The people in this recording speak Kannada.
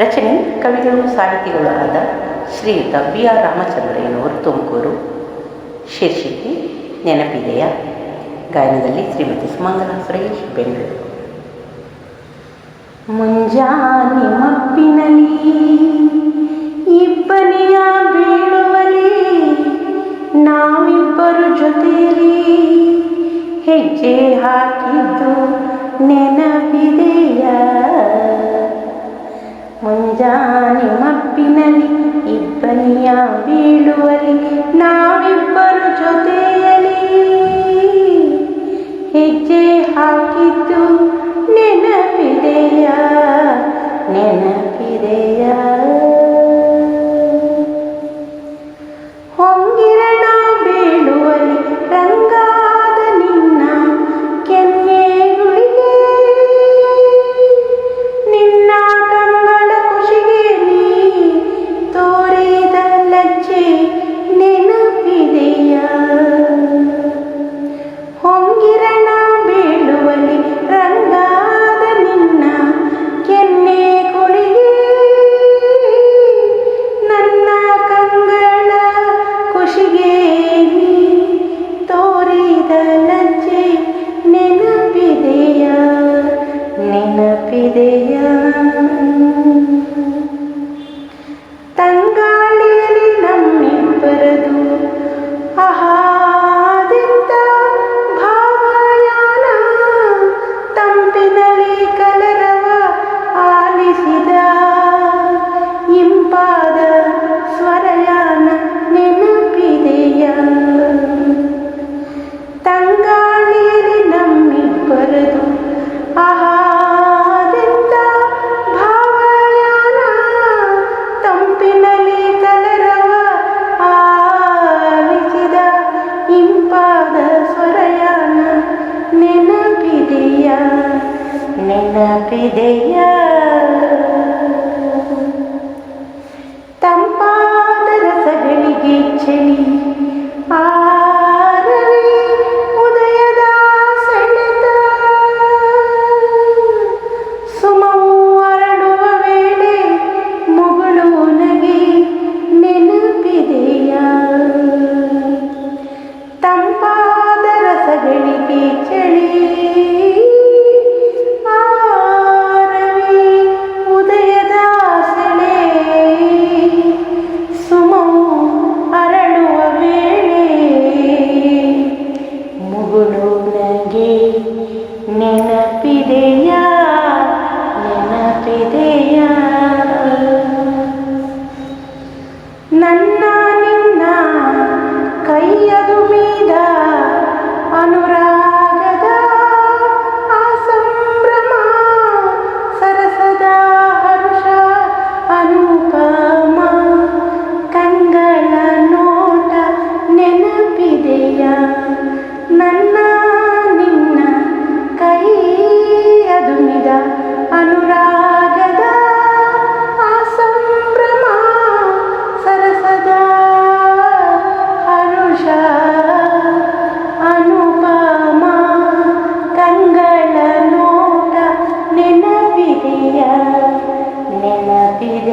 ರಚನೆ ಕವಿಗಳು ಸಾಹಿತಿಗಳು ಆದ ಶ್ರೀಯುತ ಬಿ ಆರ್ ರಾಮಚಂದ್ರಯ್ಯನವರು ತುಮಕೂರು. ಶೀರ್ಷಿಕೆ, ನೆನಪಿದೆಯ? ಗಾಯನದಲ್ಲಿ ಶ್ರೀಮತಿ ಸುಮಂಗಲ ಸುರೇಶ್, ಬೆಂಗಳೂರು. ಮುಂಜಾನೆ ಮಪ್ಪಿನಲ್ಲಿ ಇಬ್ಬನಿಯ ಬೀಳುವಲಿ ನಾವಿಬ್ಬರು ಜೊತೆಯಲ್ಲಿ ಹೆಜ್ಜೆ ಹಾಕಿದ್ದು ನೆನಪಿದೆಯ? ಮುಂಜಾನೆ ಮಬ್ಬಿನಲ್ಲಿ ಇಬ್ಬನಿಯ ಬೀಳುವಲಿ ನಾವಿಬ್ಬರು ಜೊತೆಯಲ್ಲಿ ಹೆಜ್ಜೆ ಹಾಕಿದ್ದು ನೆನಪಿದೆಯ? ನೆನಪಿದೆಯ? ನೆನಪಿದೆಯ? ತಂಪಾದ ರಸಗಳಿಗೆ ಚಳಿ ಆರವಿ ಉದಯದ ಸೆಳೆತ ಸುಮವು ಅರಳುವ ವೇಳೆ ಮುಗಳು ನಗೆ, ನೆನಪಿದೆಯ? ತಂಪಾದ ರಸಗಳಿಗೆ ಚಳಿ ನೆನಪಿದೆಯ? ನೆನಪಿದೆಯ? ನನ್ನ টিভি